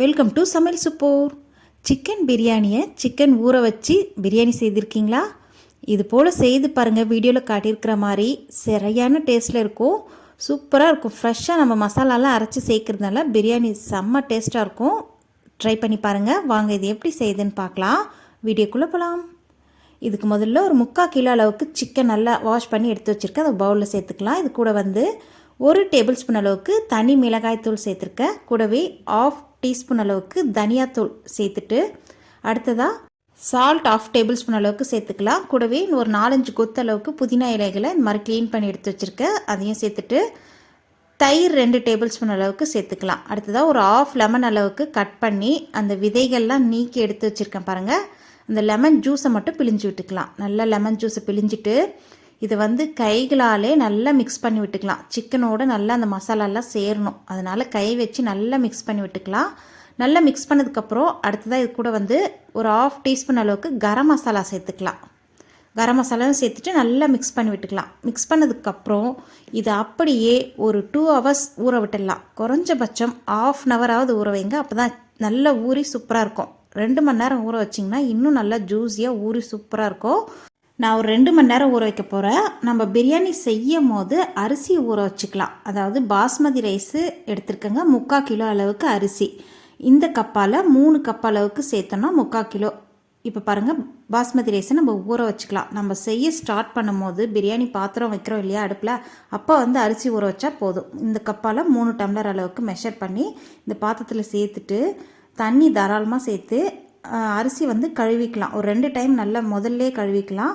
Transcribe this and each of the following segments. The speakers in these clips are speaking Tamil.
வெல்கம் டு சமையல் சுப்போர் சிக்கன் பிரியாணியை சிக்கன் ஊற வச்சு பிரியாணி செய்திருக்கீங்களா? இது போல் செய்து பாருங்கள் வீடியோவில் காட்டியிருக்கிற மாதிரி சரியான டேஸ்ட்டில் இருக்கும். சூப்பராக இருக்கும். ஃப்ரெஷ்ஷாக நம்ம மசாலாலாம் அரைச்சி சேர்க்குறதுனால பிரியாணி செம்ம டேஸ்ட்டாக இருக்கும். ட்ரை பண்ணி பாருங்கள் வாங்க இது எப்படி செய்யுதுன்னு பார்க்கலாம். வீடியோக்குள்ளே போகலாம் இதுக்கு முதல்ல ஒரு முக்கால் கிலோ அளவுக்கு சிக்கன் நல்லா வாஷ் பண்ணி எடுத்து வச்சுருக்கேன். அதை பவுலில் சேர்த்துக்கலாம். இது கூட வந்து ஒரு டேபிள் ஸ்பூன் அளவுக்கு தனி மிளகாய் தூள் சேர்த்துருக்கேன். கூடவே ஆஃப் டீஸ்பூன் அளவுக்கு தனியாத்தூள் சேர்த்துட்டு அடுத்ததாக சால்ட் ஆஃப் டேபிள் ஸ்பூன் அளவுக்கு சேர்த்துக்கலாம். கூடவே ஒரு நாலஞ்சு கொத்து அளவுக்கு புதினா இலைகளை இந்த மாதிரி க்ளீன் பண்ணி எடுத்து வச்சுருக்கேன் அதையும் சேர்த்துட்டு தயிர் ரெண்டு டேபிள் ஸ்பூன் அளவுக்கு சேர்த்துக்கலாம். அடுத்ததாக ஒரு ஆஃப் லெமன் அளவுக்கு கட் பண்ணி அந்த விதைகள்லாம் நீக்கி எடுத்து வச்சுருக்கேன் பாருங்கள் அந்த லெமன் ஜூஸை மட்டும் பிழிஞ்சு விட்டுக்கலாம். நல்லா லெமன் ஜூஸை பிழிஞ்சிட்டு இதை வந்து கைகளாலே நல்லா மிக்ஸ் பண்ணி விட்டுக்கலாம். சிக்கனோட நல்லா அந்த மசாலாலாம் சேரணும். அதனால் கை வச்சு நல்லா மிக்ஸ் பண்ணி விட்டுக்கலாம். நல்லா மிக்ஸ் பண்ணதுக்கப்புறம் அடுத்ததாக இது கூட வந்து ஒரு ஆஃப் டீஸ்பூன் அளவுக்கு கரம் மசாலா சேர்த்துக்கலாம். கரம் மசாலாவும் சேர்த்துட்டு நல்லா மிக்ஸ் பண்ணி விட்டுக்கலாம். மிக்ஸ் பண்ணதுக்கப்புறம் இதை அப்படியே ஒரு டூ ஹவர்ஸ் ஊற விட்டுடலாம். குறைஞ்சபட்சம் ஆஃப் அன் ஹவராவது ஊற வைங்க. அப்போ தான் நல்லா ஊறி சூப்பராக இருக்கும். ரெண்டு மணி நேரம் ஊற வச்சிங்கன்னா இன்னும் நல்லா ஜூஸியாக ஊறி சூப்பராக இருக்கும். நான் ஒரு ரெண்டு மணி நேரம் ஊற வைக்க போகிறேன் நம்ம பிரியாணி செய்யும் போது அரிசி ஊற வச்சுக்கலாம். அதாவது பாஸ்மதி ரைஸு எடுத்துருக்கங்க. முக்கால் கிலோ அளவுக்கு அரிசி. இந்த கப்பால் மூணு கப் அளவுக்கு சேர்த்தோன்னா முக்கால் கிலோ. இப்போ பாருங்கள் பாஸ்மதி ரைஸை நம்ம ஊற வச்சுக்கலாம். நம்ம செய்ய ஸ்டார்ட் பண்ணும்போது பிரியாணி பாத்திரம் வைக்கிறோம் இல்லையா அடுப்பில் அப்போ வந்து அரிசி ஊற வச்சா போதும். இந்த கப்பால் மூணு டம்ளர் அளவுக்கு மெஷர் பண்ணி இந்த பாத்திரத்தில் சேர்த்துட்டு தண்ணி தாராளமாக சேர்த்து அரிசி வந்து கழுவிக்கலாம். ஒரு ரெண்டு டைம் நல்லா முதல்ல கழுவிக்கலாம்.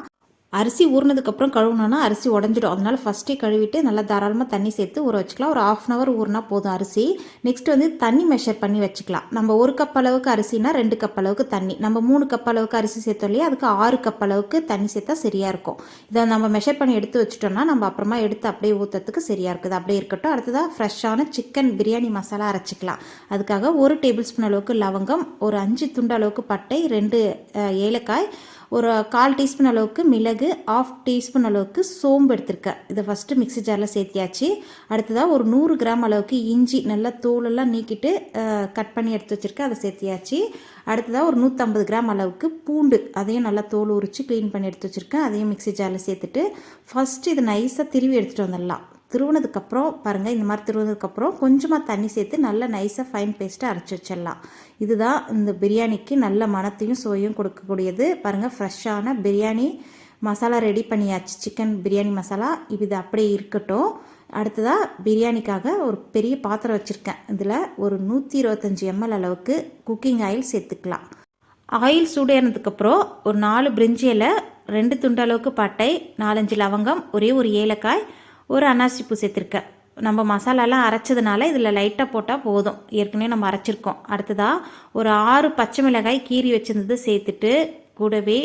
அரிசி ஊறினதுக்கப்புறம் கழுவுனோன்னா அரிசி உடஞ்சிடும். அதனால் ஃபஸ்ட்டே கழுவிட்டு நல்லா தாராளமாக தண்ணி சேர்த்து ஊற வச்சுக்கலாம். ஒரு ஆஃப் அன் ஹவர் ஊறினா போதும் அரிசி. நெக்ஸ்ட் வந்து தண்ணி மெஷர் பண்ணி வச்சுக்கலாம். நம்ம ஒரு கப் அளவுக்கு அரிசினா ரெண்டு கப் அளவுக்கு தண்ணி. நம்ம மூணு கப் அளவுக்கு அரிசி சேர்த்தோம் இல்லையா? அதுக்கு ஆறு கப் அளவுக்கு தண்ணி சேர்த்தா சரியாக இருக்கும். இதை நம்ம மெஷர் பண்ணி எடுத்து வச்சுட்டோம்னா நம்ம அப்புறமா எடுத்து அப்படியே ஊற்றுறதுக்கு சரியாக இருக்குது. அப்படியே இருக்கட்டும். அடுத்ததாக ஃப்ரெஷ்ஷான சிக்கன் பிரியாணி மசாலா அரைச்சிக்கலாம். அதுக்காக ஒரு டேபிள் ஸ்பூன் அளவுக்கு லவங்கம் ஒரு அஞ்சு துண்டு அளவுக்கு பட்டை ரெண்டு ஏலக்காய் ஒரு கால் டீஸ்பூன் அளவுக்கு மிளகு ஆஃப் டீஸ்பூன் அளவுக்கு சோம்பு எடுத்திருக்கேன். இதை ஃபஸ்ட்டு மிக்சி ஜாரில் சேர்த்தியாச்சு. அடுத்ததாக ஒரு நூறு கிராம் அளவுக்கு இஞ்சி நல்லா தோலெல்லாம் நீக்கிட்டு கட் பண்ணி எடுத்து வச்சுருக்கேன். அதை சேர்த்தியாச்சு. அடுத்ததாக ஒரு நூற்றம்பது கிராம் அளவுக்கு பூண்டு அதையும் நல்லா தோல் உரித்து க்ளீன் பண்ணி எடுத்து வச்சுருக்கேன். அதையும் மிக்சி ஜாரில் சேர்த்துட்டு ஃபஸ்ட்டு இதை நைஸாக திருவி எடுத்துகிட்டு வந்துடலாம். திருவுனதுக்கப்புறம் பாருங்கள் இந்த மாதிரி திருவுனதுக்கப்புறம் கொஞ்சமாக தண்ணி சேர்த்து நல்லா நைஸாக ஃபைன் பேஸ்ட்டாக அரைச்சி வச்சிடலாம். இதுதான் இந்த பிரியாணிக்கு நல்ல மனத்தையும் சுவையும் கொடுக்கக்கூடியது. பாருங்கள் ஃப்ரெஷ்ஷான பிரியாணி. மசாலா ரெடி பண்ணியாச்சு. சிக்கன் பிரியாணி மசாலா. இது அப்படியே இருக்கட்டும். அடுத்ததாக பிரியாணிக்காக ஒரு பெரிய பாத்திரம் வச்சுருக்கேன். இதில் ஒரு நூற்றி இருபத்தஞ்சி எம்எல் அளவுக்கு குக்கிங் ஆயில் சேர்த்துக்கலாம். ஆயில் சூடேறினதுக்கப்புறம் ஒரு நாலு பிரிஞ்சி இலை ரெண்டு துண்டு அளவுக்கு பட்டை நாலஞ்சு லவங்கம் ஒரே ஒரு ஏலக்காய் ஒரு அன்னாசிப்பூ சேர்த்துருக்கேன். நம்ம மசாலாலாம் அரைச்சதுனால இதில் லைட்டாக போட்டால் போதும். ஏற்கனவே நம்ம அரைச்சிருக்கோம். அடுத்ததாக ஒரு ஆறு பச்சை மிளகாய் கீறி வச்சுருந்தது சேர்த்துட்டு கூடவே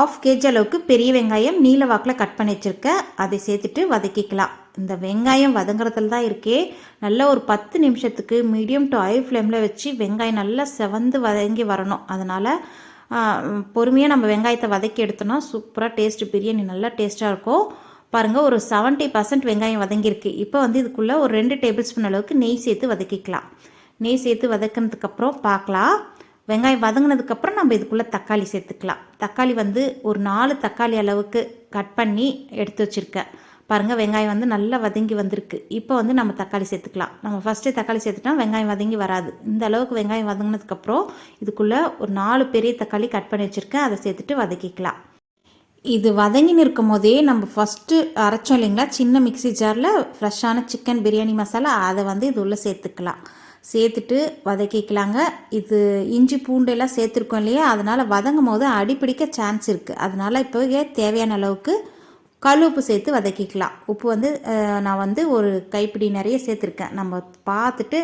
ஆஃப் கேஜி அளவுக்கு பெரிய வெங்காயம் நீல வாக்கில் கட் பண்ணி வச்சுருக்கேன் அதை சேர்த்துட்டு வதக்கிக்கலாம். இந்த வெங்காயம் வதங்குறதுல தான் இருக்கே. நல்ல ஒரு பத்து நிமிஷத்துக்கு மீடியம் டு ஹை ஃப்ளேமில் வச்சு வெங்காயம் நல்லா செவந்து வதங்கி வரணும். அதனால் பொறுமையாக நம்ம வெங்காயத்தை வதக்கி எடுத்தோம்னா சூப்பராக டேஸ்ட்டு பிரியாணி நல்லா டேஸ்ட்டாக இருக்கும். பாருங்கள் ஒரு செவன்ட்டி பர்சன்ட் வெங்காயம் வதங்கியிருக்கு. இப்போ வந்து இதுக்குள்ளே ஒரு ரெண்டு டேபிள் ஸ்பூன் அளவுக்கு நெய் சேர்த்து வதக்கிக்கலாம். நெய் சேர்த்து வதக்கினதுக்கப்புறம் பார்க்கலாம். வெங்காயம் வதங்கினதுக்கப்புறம் நம்ம இதுக்குள்ளே தக்காளி சேர்த்துக்கலாம். தக்காளி வந்து ஒரு நாலு தக்காளி அளவுக்கு கட் பண்ணி எடுத்து வச்சுருக்கேன் பாருங்கள் வெங்காயம் வந்து நல்லா வதங்கி வந்திருக்கு. இப்போ வந்து நம்ம தக்காளி சேர்த்துக்கலாம். நம்ம ஃபஸ்ட்டே தக்காளி சேர்த்துட்டா வெங்காயம் வதங்கி வராது. இந்த அளவுக்கு வெங்காயம் வதங்கினதுக்கப்புறம் இதுக்குள்ளே ஒரு நாலு பெரிய தக்காளி கட் பண்ணி வச்சுருக்கேன் அதை சேர்த்துட்டு வதக்கிக்கலாம். இது வதங்கின்னு இருக்கும் போதே நம்ம ஃபஸ்ட்டு அரைச்சோம் இல்லைங்களா? சின்ன மிக்சி ஜாரில் ஃப்ரெஷ்ஷான சிக்கன் பிரியாணி மசாலா அதை வந்து இது உள்ளே சேர்த்துக்கலாம். சேர்த்துட்டு வதக்கிக்கலாங்க. இது இஞ்சி பூண்டெல்லாம் சேர்த்துருக்கோம் இல்லையா? அதனால் வதங்கும் போது அடிப்பிடிக்க சான்ஸ் இருக்குது அதனால் இப்போவே தேவையான அளவுக்கு கல் உப்பு சேர்த்து வதக்கிக்கலாம். உப்பு வந்து நான் வந்து ஒரு கைப்பிடி நிறைய சேர்த்துருக்கேன். நம்ம பார்த்துட்டு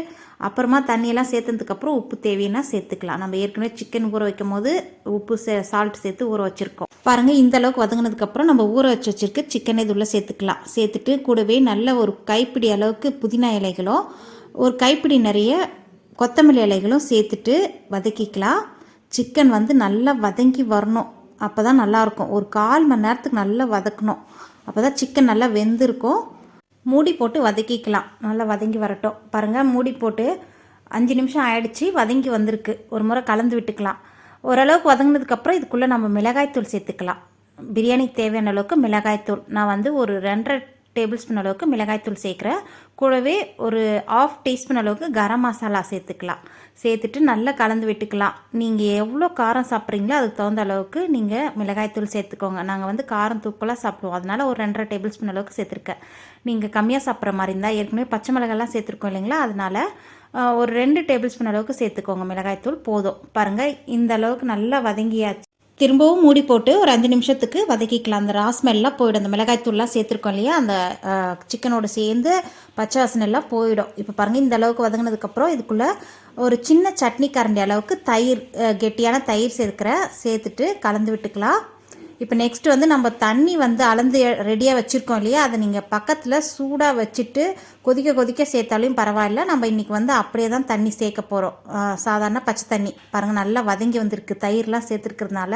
அப்புறமா தண்ணியெல்லாம் சேர்த்ததுக்கப்புறம் உப்பு தேவைன்னா சேர்த்துக்கலாம். நம்ம ஏற்கனவே சிக்கன் ஊற வைக்கும் போது உப்பு சே சால்ட் சேர்த்து ஊற வச்சுருக்கோம். பாருங்கள் இந்த அளவுக்கு வதங்கினதுக்கப்புறம் நம்ம ஊற வச்சு வச்சுருக்க சிக்கனை இது உள்ளே சேர்த்துக்கலாம். சேர்த்துட்டு கூடவே நல்ல ஒரு கைப்பிடி அளவுக்கு புதினா இலைகளும் ஒரு கைப்பிடி நிறைய கொத்தமல்லி இலைகளும் சேர்த்துட்டு வதக்கிக்கலாம். சிக்கன் வந்து நல்லா வதங்கி வரணும். அப்போ தான் நல்லாயிருக்கும். ஒரு கால் மணி நேரத்துக்கு நல்லா வதக்கணும். அப்போ தான் சிக்கன் நல்லா வெந்திருக்கும். மூடி போட்டு வதக்கிக்கலாம். நல்லா வதங்கி வரட்டும். பாருங்கள் மூடி போட்டு அஞ்சு நிமிஷம் ஆயிடுச்சு. வதங்கி வந்திருக்கு. ஒரு முறை கலந்து விட்டுக்கலாம். ஓரளவுக்கு வதங்கினதுக்கப்புறம் இதுக்குள்ளே நம்ம மிளகாய்த்தூள் சேர்த்துக்கலாம். பிரியாணிக்கு தேவையான அளவுக்கு மிளகாய்த்தூள். நான் வந்து ஒரு ரெண்டரை டேபிள் ஸ்பூன் அளவுக்கு மிளகாய்த்தூள் சேர்க்குறேன் கூடவே ஒரு ஆஃப் டீஸ்பூன் அளவுக்கு கரம் மசாலா சேர்த்துக்கலாம். சேர்த்துட்டு நல்லா கலந்து விட்டுக்கலாம். நீங்கள் எவ்வளோ காரம் சாப்பிட்றீங்களோ அதுக்கு தகுந்த அளவுக்கு நீங்கள் மிளகாய்த்தூள் சேர்த்துக்கோங்க. நாங்கள் வந்து காரம் தூக்கலாக சாப்பிடுவோம். அதனால் ஒரு ரெண்டரை டேபிள் ஸ்பூன் அளவுக்கு சேர்த்துருக்கேன். நீங்கள் கம்மியாக சாப்பிட்ற மாதிரி இருந்தால் ஏற்கனவே பச்சை மிளகாய்லாம் சேர்த்துருக்கோம் இல்லைங்களா? அதனால் ஒரு ரெண்டு டேபிள் ஸ்பூன் அளவுக்கு சேர்த்துக்கோங்க மிளகாய்த்தூள் போதும். பாருங்கள் இந்த அளவுக்கு நல்லா வதங்கியாச்சு. திரும்பவும் மூடி போட்டு ஒரு அஞ்சு நிமிஷத்துக்கு வதக்கிக்கலாம். அந்த ரா ஸ்மெல்லாம் போயிடும். அந்த மிளகாய்த்தூள்லாம் சேர்த்துருக்கோம் இல்லையா? அந்த சிக்கனோட சேர்ந்து பச்சை வாசனை எல்லாம் போயிடும். இப்போ பாருங்கள் இந்த அளவுக்கு வதங்கினதுக்கப்புறம் இதுக்குள்ளே ஒரு சின்ன சட்னி கரண்டி அளவுக்கு தயிர் கெட்டியான தயிர் சேர்க்குற சேர்த்துட்டு கலந்து விட்டுக்கலாம். இப்போ நெக்ஸ்ட் வந்து நம்ம தண்ணி வந்து அளந்து ரெடியாக வச்சுருக்கோம் இல்லையா? அதை நீங்கள் பக்கத்தில் சூடாக வச்சுட்டு கொதிக்க கொதிக்க சேர்த்தாலையும் பரவாயில்ல. நம்ம இன்றைக்கி வந்து அப்படியே தான் தண்ணி சேர்க்க போகிறோம் சாதாரண பச்சை தண்ணி. பாருங்கள் நல்லா வதங்கி வந்திருக்கு. தயிர்லாம் சேர்த்துருக்கிறதுனால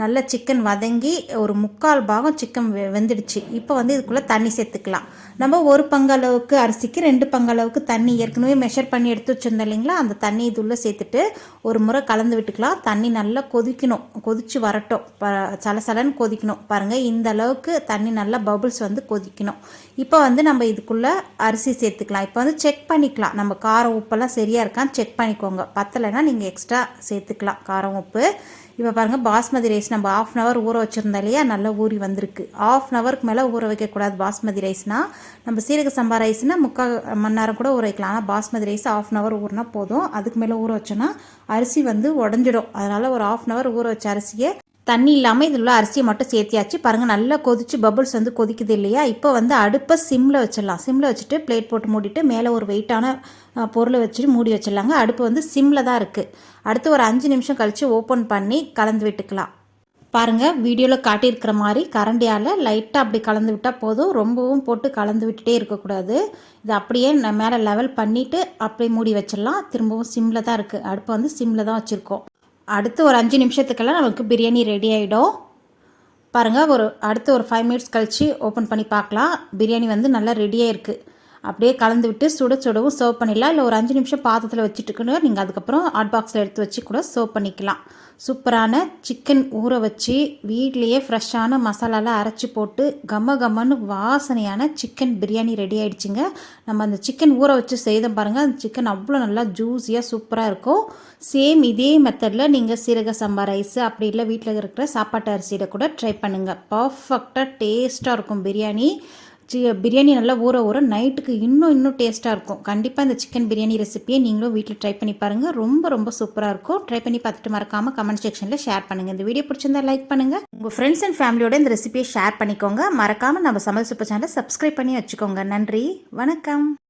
நல்ல சிக்கன் வதங்கி ஒரு முக்கால் பாகம் சிக்கன் வெந்துடுச்சு. இப்போ வந்து இதுக்குள்ளே தண்ணி சேர்த்துக்கலாம். நம்ம ஒரு பங்கு அளவுக்கு அரிசிக்கு ரெண்டு பங்கு அளவுக்கு தண்ணி ஏற்கனவே மெஷர் பண்ணி எடுத்து வச்சுருந்தோம் இல்லைங்களா? அந்த தண்ணி இதுள்ளே சேர்த்துட்டு ஒரு முறை கலந்து விட்டுக்கலாம். தண்ணி நல்லா கொதிக்கணும். கொதிச்சு வரட்டும். ப சலசலன்னு கொதிக்கணும். பாருங்கள் இந்த அளவுக்கு தண்ணி நல்லா பபுள்ஸ் வந்து கொதிக்கணும். இப்போ வந்து நம்ம இதுக்குள்ளே அரிசி சேர்த்துக்கலாம். இப்போ வந்து செக் பண்ணிக்கலாம். நம்ம காரம் உப்பெல்லாம் சரியாக இருக்கான்னு செக் பண்ணிக்கோங்க. பத்தலைன்னா நீங்கள் எக்ஸ்ட்ரா சேர்த்துக்கலாம். காரம் உப்பு. இப்போ பாருங்கள் பாஸ்மதி ரைஸ் நம்ம ஆஃப் அன் ஹவர் ஊற வச்சுருந்தோம் இல்லையா? நல்லா ஊறி வந்திருக்கு. ஆஃப் அன் ஹவருக்கு மேலே ஊற வைக்கக்கூடாது பாஸ்மதி ரைஸ்னால் நம்ம சீரக சம்பா ரைஸ்னால் முக்கால் மணி நேரம் கூட ஊற வைக்கலாம். ஆனால் basmati rice half an hour ஊறினா போதும். அதுக்கு மேலே ஊற வச்சோன்னா அரிசி வந்து உடஞ்சிடும். அதனால் ஒரு ஆஃப் அன் ஹவர் ஊற வச்ச அரிசியை தண்ணி இல்லாமல் இதில் உள்ள அரிசியை மட்டும் சேர்த்தியாச்சு. பாருங்கள் நல்லா கொதிச்சு பபுள்ஸ் வந்து கொதிக்குது இல்லையா? இப்போ வந்து அடுப்பை சிம்மில் வச்சிடலாம். சிம்மில் வச்சுட்டு பிளேட் போட்டு மூடிட்டு மேலே ஒரு வெயிட்டான பொருளை வச்சுட்டு மூடி வச்சிடலாங்க. அடுப்பு வந்து சிம்மில் தான் இருக்குது அடுத்து ஒரு அஞ்சு நிமிஷம் கழித்து ஓப்பன் பண்ணி கலந்து விட்டுக்கலாம். பாருங்கள் வீடியோவில் காட்டியிருக்கிற மாதிரி கரண்டியால் லைட்டாக அப்படி கலந்து விட்டால் போதும். ரொம்பவும் போட்டு கலந்து விட்டுட்டே இருக்கக்கூடாது. இது அப்படியே மேலே லெவல் பண்ணிவிட்டு அப்படியே மூடி வச்சிடலாம். திரும்பவும் சிம்மில் தான் இருக்குது அடுப்பை வந்து சிம்மில் தான் வச்சுருக்கோம். அடுத்து ஒரு அஞ்சு நிமிஷத்துக்கெல்லாம் நமக்கு பிரியாணி ரெடி ஆகிடும் பாருங்கள் ஒரு அடுத்து ஒரு ஃபைவ் மினிட்ஸ் கழித்து ஓப்பன் பண்ணி பார்க்கலாம். பிரியாணி வந்து நல்லா ரெடியாக இருக்குது அப்படியே கலந்து விட்டு சுட சுடவும் சர்வ் பண்ணிடலாம். இல்லை ஒரு அஞ்சு நிமிஷம் பாத்திரத்தில் வச்சுட்டுக்குன்னு நீங்கள் அதுக்கப்புறம் ஹாட் பாக்ஸில் எடுத்து வச்சு கூட சர்வ் பண்ணிக்கலாம். சூப்பரான சிக்கன் ஊற வச்சு வீட்லேயே ஃப்ரெஷ்ஷான மசாலாலாம் அரைச்சி போட்டு கம்ம கம்மன்னு வாசனையான சிக்கன் பிரியாணி ரெடி ஆகிடுச்சிங்க நம்ம அந்த சிக்கன் ஊற வச்சு செய்தோம் பாருங்கள் அந்த சிக்கன் அவ்வளோ நல்லா ஜூஸியாக சூப்பராக இருக்கும். சேம் இதே மெத்தடில் நீங்கள் சீரக சம்பா ரைஸ் அப்படி இல்லை வீட்டில் இருக்கிற சாப்பாட்டு அரிசியில் கூட ட்ரை பண்ணுங்கள் பர்ஃபெக்டாக டேஸ்ட்டாக இருக்கும் பிரியாணி. சி பிரியாணி நல்லா ஊற ஊற நைட்டுக்கு இன்னும் இன்னும் டேஸ்ட்டாக இருக்கும். கண்டிப்பாக இந்த சிக்கன் பிரியாணி ரெசிபியை நீங்களும் வீட்டில் ட்ரை பண்ணி பாருங்கள் ரொம்ப ரொம்ப சூப்பராக இருக்கும். ட்ரை பண்ணி பார்த்துட்டு மறக்காமல் கமெண்ட் செக்ஷனில் ஷேர் பண்ணுங்கள் இந்த வீடியோ பிடிச்சிருந்தா லைக் பண்ணுங்கள் உங்கள் ஃப்ரெண்ட்ஸ் அண்ட் ஃபேமிலியோட இந்த ரெசிபியை ஷேர் பண்ணிக்கோங்க. மறக்காமல் நம்ம சமையல் சூப்பர் சேனலை சப்ஸ்கிரைப் பண்ணி வச்சுக்கோங்க. நன்றி. வணக்கம்.